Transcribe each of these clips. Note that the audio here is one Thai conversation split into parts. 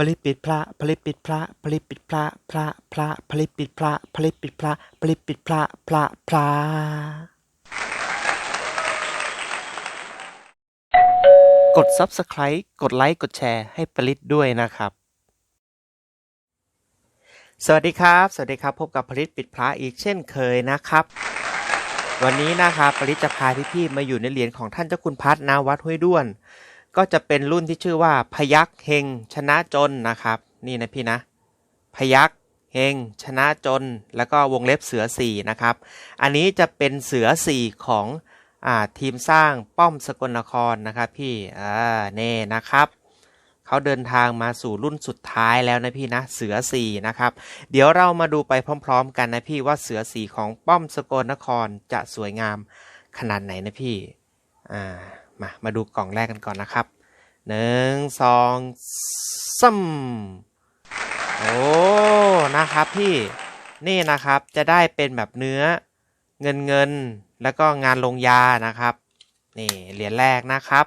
ผลิตปิดพระผลิตปิดพระผลิตปิดพระพระพระผลิตปิดพระผลิตปิดพระผลิตปิดพระพระพระกด Subscribe กดไลค์กดแชร์ให้ผลิตด้วยนะครับ สวัสดีครับ สวัสดีครับ พบกับผลิตปิดพระอีกเช่นเคยนะครับ วันนี้นะครับผลิตจะพาพี่ๆมาอยู่ในเหรียญของท่านเจ้าคุณพัฒนาวัดห้วยด้วน ก็จะเป็นรุ่นที่ชื่อว่าพยักเฮงชนะจนนะครับ นี่นะพี่นะ พยักเฮงชนะจน แล้วก็วงเล็บเสือสี่นะครับ อันนี้จะเป็นเสือสี่ของอทีมสร้างป้อมสกลนครนะครับพี่อ่าเน่นะครับเขาเดินทางมาสู่รุ่นสุดท้ายแล้วนะพี่นะเสือสี่นะครับ เดี๋ยวเรามาดูไปพร้อม ๆ กันนะพี่ว่าเสือสีของป้อมสกลนครจะสวยงามขนาดไหนนะพี่อ่า มา มาดูกล่องแรกกันก่อนนะครับหนึ่งสองซ้ำโอ้ นะครับพี่ นี่นะครับจะได้เป็นแบบเนื้อเงินเงินแล้วก็งานลงยานะครับ นี่เหรียญแรกนะครับ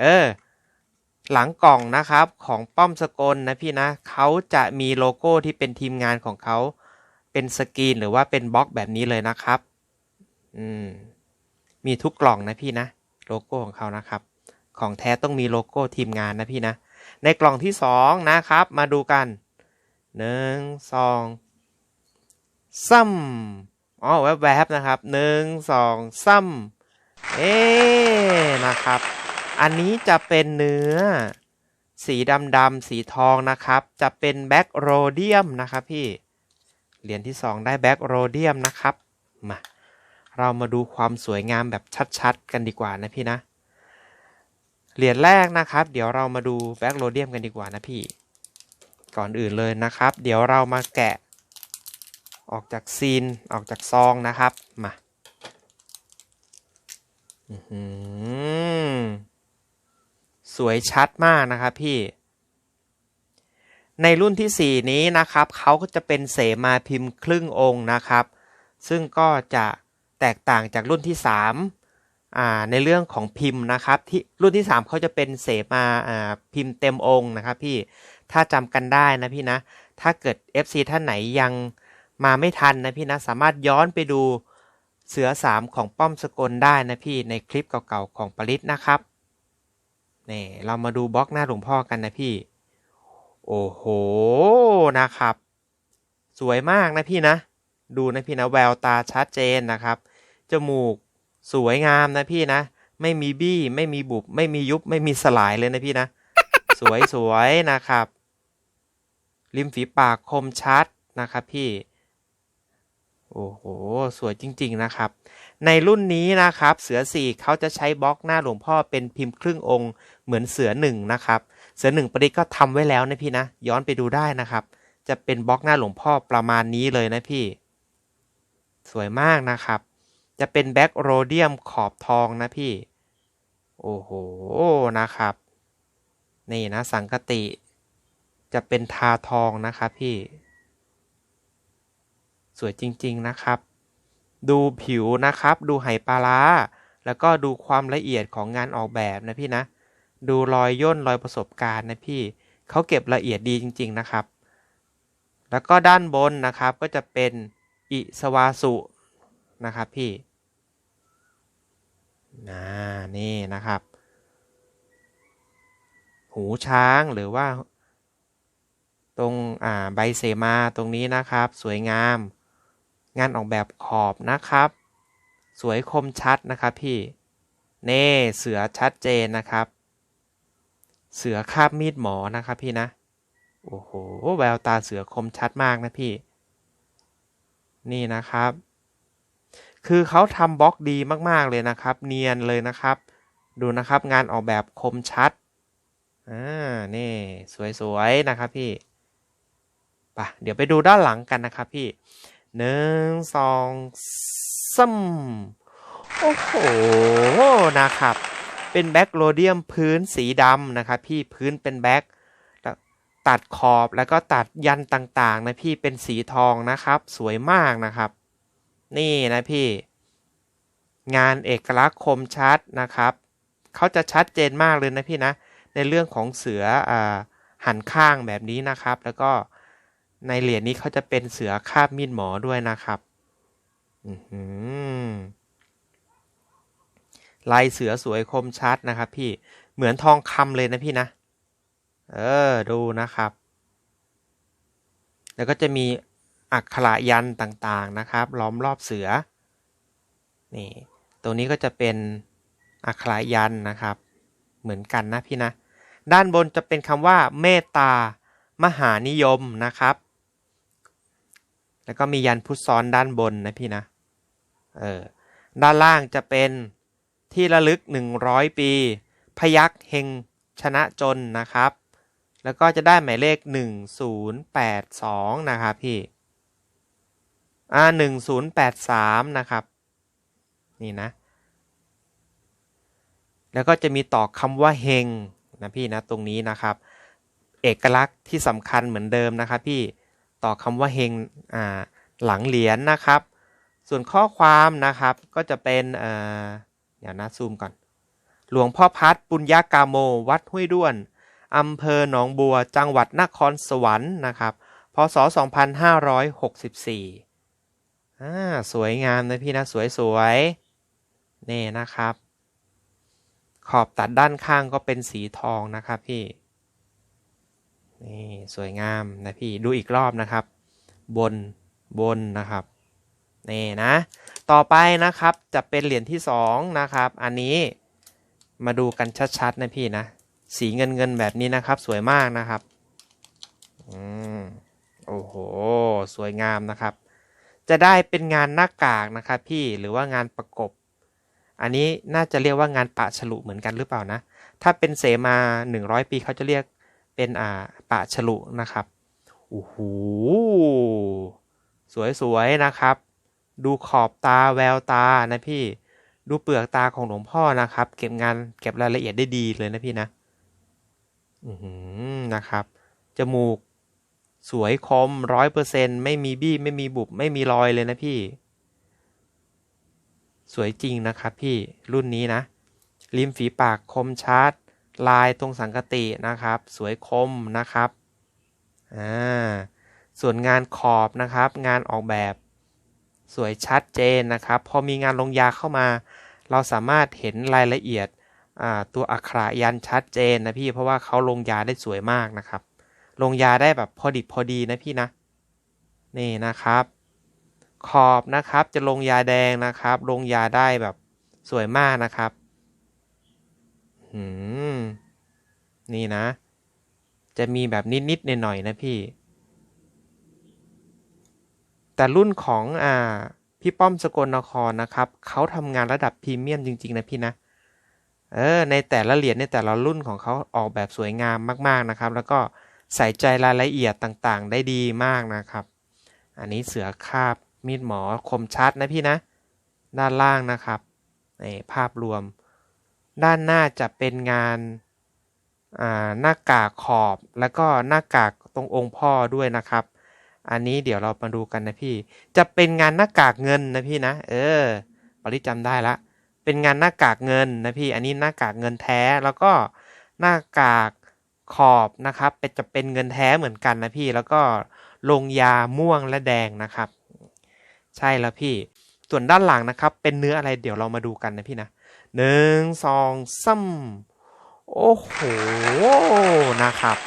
เออ หลังกล่องนะครับของป้อมสกลนะพี่นะเขาจะมีโลโก้ที่เป็นทีมงานของเขาเป็นสกรีนหรือว่าเป็นบล็อกแบบนี้เลยนะครับ อืม มีทุกกล่องนะพี่นะ โลโก้ของเขานะครับ ของแท้ต้องมีโลโก้ทีมงานนะพี่นะ ในกล่องที่สองนะครับ มาดูกันหนึ่งสองซ้ำอ๋อแวบๆนะครับหนึ่งสองซ้ำเอ๊นะครับ อันนี้จะเป็นเนื้อ สีดำดำๆสีทองนะครับ จะเป็นแบ็กโรเดียมนะครับพี่ เหรียญที่สองได้แบ็กโรเดียมนะครับ มา เรามาดูความสวยงามแบบชัดๆ กันดีกว่านะพี่นะ เหรียญแรกนะครับ เดี๋ยวเรามาดูแบ็กโรเดียมกันดีกว่านะพี่ ก่อนอื่นเลยนะครับ เดี๋ยวเรามาแกะ ออกจากซีนออกจากซองนะครับ มาอื้อหือสวยชัดมากนะครับพี่ ในรุ่นที่ 4 นี้นะครับ เขาก็จะเป็นเสมาพิมพ์ครึ่งองค์นะครับ ซึ่งก็จะ แตกต่างจากรุ่นที่3อ่าในเรื่องของพิมพ์นะครับที่รุ่นที่ 3เขาจะเป็นเสมาอ่าพิมพ์เต็มองค์นะครับพี่ถ้าจำกันได้นะพี่นะ ถ้าเกิด FC ท่านไหนยังมาไม่ทันนะพี่นะสามารถย้อนไปดูเสือสามของป้อมสกลได้นะพี่ในคลิปเก่าๆของปริศนะครับนี่เรามาดูบล็อกหน้าหลวงพ่อกันนะพี่ โอ้โหนะครับ สวยมากนะพี่นะ ดูนะพี่นะแววตาชัดเจนนะครับ จมูก สวยงามนะพี่นะ ไม่มีบี้ ไม่มีบุบ ไม่มียุบ ไม่มีสลายเลยนะพี่นะ สวยสวยนะครับ ริมฝีปากคมชัดนะครับพี่ โอ้โห สวยจริง ๆนะครับ ในรุ่นนี้นะครับ เสือสี่เขาจะใช้บล็อกหน้าหลวงพ่อเป็นพิมพ์ครึ่งองค์ เหมือนเสือหนึ่งนะครับ เสือหนึ่งประดิษฐ์ก็ทำไว้แล้วนะพี่นะ ย้อนไปดูได้นะครับ จะเป็นบล็อกหน้าหลวงพ่อประมาณนี้เลยนะพี่ สวยมากนะครับ จะเป็นแบ็กโรเดียมขอบทองนะพี่ โอ้โห นะครับ นี่นะสังกติ จะเป็นทาทองนะครับพี่ สวยจริงๆนะครับ ดูผิวนะครับ ดูไหปลาร้า แล้วก็ดูความละเอียดของงานออกแบบนะพี่นะ ดูรอยย่นรอยประสบการณ์นะพี่ เขาเก็บละเอียดดีจริง ๆนะครับ แล้วก็ด้านบนนะครับก็จะเป็นอิสวาสุ นะครับพี่น,นี่นะครับ หูช้างหรือว่า ตรงอ่าใบเสมาตรงนี้นะครับ สวยงาม งานออกแบบขอบนะครับ สวยคมชัดนะครับพี่เน่เสือชัดเจนนะครับ เสือคาบมีดหมอนะครับพี่นะ โอ้โหแววตาเสือคมชัดมากนะพี่ นี่นะครับ คือเขาทำบล็อกดีมากๆเลยนะครับ เนียนเลยนะครับ ดูนะครับงานออกแบบคมชัดอ่านี่สวยๆนะครับพี่ปะเดี๋ยวไปดูด้านหลังกันนะครับพี่หนึ่งสองซ้ำโอ้โหนะครับ เป็นแบ็กโรเดียมพื้นสีดำนะครับพี่พื้นเป็นแบ็กตัดขอบแล้วก็ตัดยันต่างๆนะพี่เป็นสีทองนะครับ สวยมากนะครับ นี่นะพี่ งานเอกลักษณ์คมชัดนะครับเขาจะชัดเจนมากเลยนะพี่นะ ในเรื่องของเสืออหันข้างแบบนี้นะครับ แล้วก็ในเหรียญนี้เขาจะเป็นเสือคาบมีดหมอด้วยนะครับลายเสือสวยคมชัดนะครับ พี่เหมือนทองคำเลยนะพี่นะ เออ ดูนะครับ แล้วก็จะมี อักขระยันต่างๆนะครับ ล้อมรอบเสือ นี่ตรงนี้ก็จะเป็นอักขระยันนะครับ เหมือนกันนะพี่นะ ด้านบนจะเป็นคำว่าเมตตามหานิยมนะครับ แล้วก็มียันพุทธซ้อนด้านบนนะพี่นะ เออ ด้านล่างจะเป็นที่ระลึก 100 ปี พยักเฮงชนะจนนะครับ แล้วก็จะได้หมายเลข 1082 นะครับพี่ อ่า1083นะครับ นี่นะ แล้วก็จะมีต่อคำว่าเฮงนะพี่นะตรงนี้นะครับ เอกลักษณ์ที่สำคัญเหมือนเดิมนะครับพี่ต่อคำว่าเฮงอ่าหลังเหรียญนนะครับ ส่วนข้อความนะครับก็จะเป็นเอ่อเดี๋ยวนะซูมก่อน หลวงพ่อพัดปุญญากาโม วัดห้วยด้วนอำเภอหนองบัว จังหวัดนครสวรรค์นะครับ พศ 2564 อ่าสวยงามนะพี่นะสวยๆนี่นะครับ ขอบตัดด้านข้างก็เป็นสีทองนะครับพี่นี่สวยงามนะพี่ดูอีกรอบนะครับ บนบนนะครับนี่นะ ต่อไปนะครับจะเป็นเหรียญที่สองนะครับ อันนี้มาดูกันชัดๆนะพี่นะ สีเงินเงินแบบนี้นะครับ สวยมากนะครับ อืม โอ้โห สวยงามนะครับ จะได้เป็นงานหน้ากากนะครับพี่หรือว่างานประกบ อันนี้น่าจะเรียกว่างานปะฉลุเหมือนกันหรือเปล่านะ ถ้าเป็นเสมา 100 ปีเขาจะเรียกเป็นอ่าปะฉลุนะครับโอ้โหสวยๆนะครับ ดูขอบตาแววตานะพี่ดูเปลือกตาของหลวงพ่อนะครับ เก็บงานเก็บรายละเอียดได้ดีเลยนะพี่นะ อือนะครับ จมูก สวยคมร้อยเปอร์เซ็นไม่มีบี้ไม่มีบุบไม่มีรอยเลยนะพี่ สวยจริงนะครับพี่รุ่นนี้นะ ริมฝีปากคมชัด ลายตรงสังกตินะครับ สวยคมนะครับอ่าส่วนงานขอบนะครับ งานออกแบบสวยชัดเจนนะครับ พอมีงานลงยาเข้ามา เราสามารถเห็นรายละเอียดตัวอักขระยันชัดเจนนะพี่เพราะว่าเขาลงยาได้สวยมากนะครับ ลงยาได้แบบพอดิบพอดีนะพี่นะ นี่นะครับ ขอบนะครับจะลงยาแดงนะครับ ลงยาได้แบบสวยมากนะครับหืมนี่นะ จะมีแบบนิดๆหน่อยๆนะพี่ แต่รุ่นของอ่าพี่ป้อมสกลนครนะครับ เขาทำงานระดับพรีเมียมจริง ๆ นะพี่นะ เออ ในแต่ละเหรียญในแต่ละรุ่นของเขาออกแบบสวยงามมาก ๆนะครับ แล้วก็ ใส่ใจรายละเอียดต่างๆ ได้ดีมากนะครับ อันนี้เสือคาบมีดหมอคมชัดนะพี่นะ ด้านล่างนะครับในภาพรวม ด้านหน้าจะเป็นงานหน้ากากขอบแล้วก็หน้ากากตรงองค์พ่อด้วยนะครับ อันนี้เดี๋ยวเรามาดูกันนะพี่ จะเป็นงานหน้ากากเงินนะพี่นะ เออปริจำได้ละ เป็นงานหน้ากากเงินนะพี่ อันนี้หน้ากากเงินแท้แล้วก็หน้ากาก ขอบนะครับ เป็นจะเป็นเงินแท้เหมือนกันนะพี่ แล้วก็ลงยาม่วงและแดงนะครับ ใช่แล้วพี่ ส่วนด้านหลังนะครับ เป็นเนื้ออะไรเดี๋ยวเรามาดูกันนะพี่นะหนึ่งสองซ้ำโอ้โหนะครับ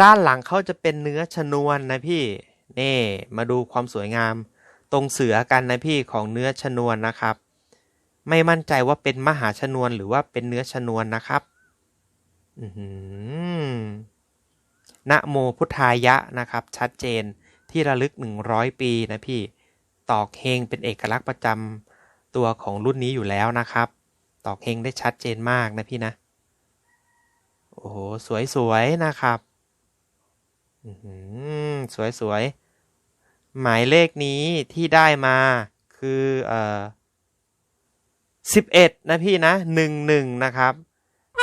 ด้านหลังเขาจะเป็นเนื้อชนวนนะพี่ นี่มาดูความสวยงาม ตรงเสือกันนะพี่ของเนื้อชนวนนะครับ ไม่มั่นใจว่าเป็นมหาชนวนหรือว่าเป็นเนื้อชนวนนะครับ นะโมพุทธายะนะครับ ชัดเจนที่ระลึก 100 ปีนะพี่ ตอกเฮงเป็นเอกลักษณ์ประจำตัวของรุ่นนี้อยู่แล้วนะครับ ตอกเฮงได้ชัดเจนมากนะพี่นะ โอ้โห สวยๆ นะครับสวยๆหมายเลขนี้ที่ได้มาคือเอ่อสิบเอ็ดนะพี่นะหนึ่งหนึ่งนะครับ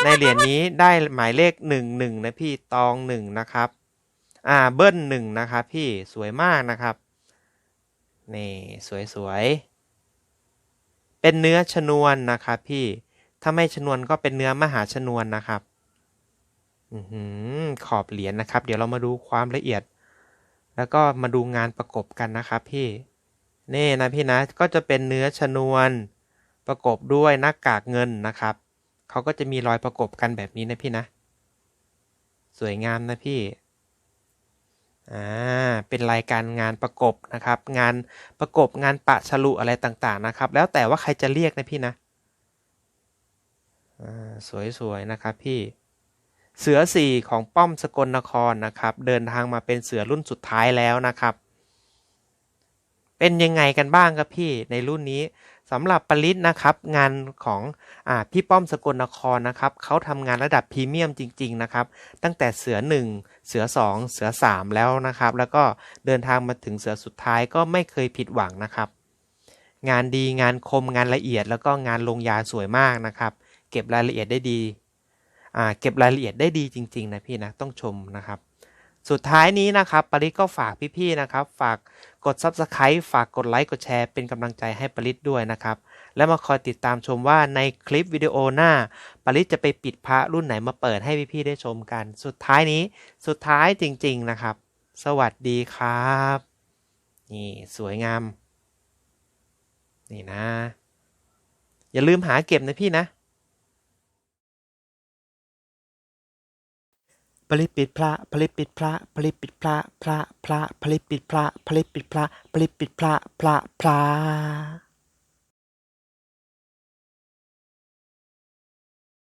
ในเหรียญนี้ได้หมายเลขหนึ่งหนึ่งนะพี่ตองหนึ่งนะครับอ่าเบิ้ลหนึ่งนะครับพี่สวยมากนะครับนี่สวยๆเป็นเนื้อชนวนนะครับพี่ถ้าไม่ชนวนก็เป็นเนื้อมหาชนวนนะครับอือขอบเหรียญนะครับ เดี๋ยวเรามาดูความละเอียด แล้วก็มาดูงานประกบกันนะครับพี่นี่นะพี่นะก็จะเป็นเนื้อชนวนประกบด้วยหน้ากากเงินนะครับ เขาก็จะมีรอยประกบกันแบบนี้นะพี่นะ สวยงามนะพี่อ่าเป็นรายการงานประกบนะครับ งานประกบงานปะฉลุอะไรต่างๆนะครับ แล้วแต่ว่าใครจะเรียกนะพี่นะสวยๆนะครับพี่เสือสี่ของป้อมสกลนครนะครับ เดินทางมาเป็นเสือรุ่นสุดท้ายแล้วนะครับ เป็นยังไงกันบ้างครับพี่ในรุ่นนี้ สำหรับปริศนะครับงานของอพี่ป้อมสกลนครนะครับเขาทำงานระดับพรีเมียมจริง ๆ นะครับ ตั้งแต่เสือ 1 เสือ 2 เสือ 3 แล้วนะครับ แล้วก็เดินทางมาถึงเสือสุดท้ายก็ไม่เคยผิดหวังนะครับ งานดีงานคมงานละเอียดแล้วก็งานลงยาสวยมากนะครับ เก็บรายละเอียดได้ดีเก็บรายละเอียดได้ดีจริง ๆ นะพี่นะต้องชมนะครับ สุดท้ายนี้นะครับปริศก็ฝากพี่ๆนะครับ ฝากกด Subscribe ฝากกดไลค์กดแชร์เป็นกำลังใจให้ปริศด้วยนะครับ และมาคอยติดตามชมว่าในคลิปวิดีโอหน้าปริศจะไปปิดพระรุ่นไหนมาเปิดให้พี่ๆได้ชมกัน สุดท้ายนี้สุดท้ายจริง ๆนะครับ สวัสดีครับนี่สวยงาม นี่นะ อย่าลืมหาเก็บนะพี่นะ ผลิตปิดพระผลิตปิดพระผลิตปิดพระพระพระผลิตปิดพระผลิตปิดพระผลิตปิดพระพระพระ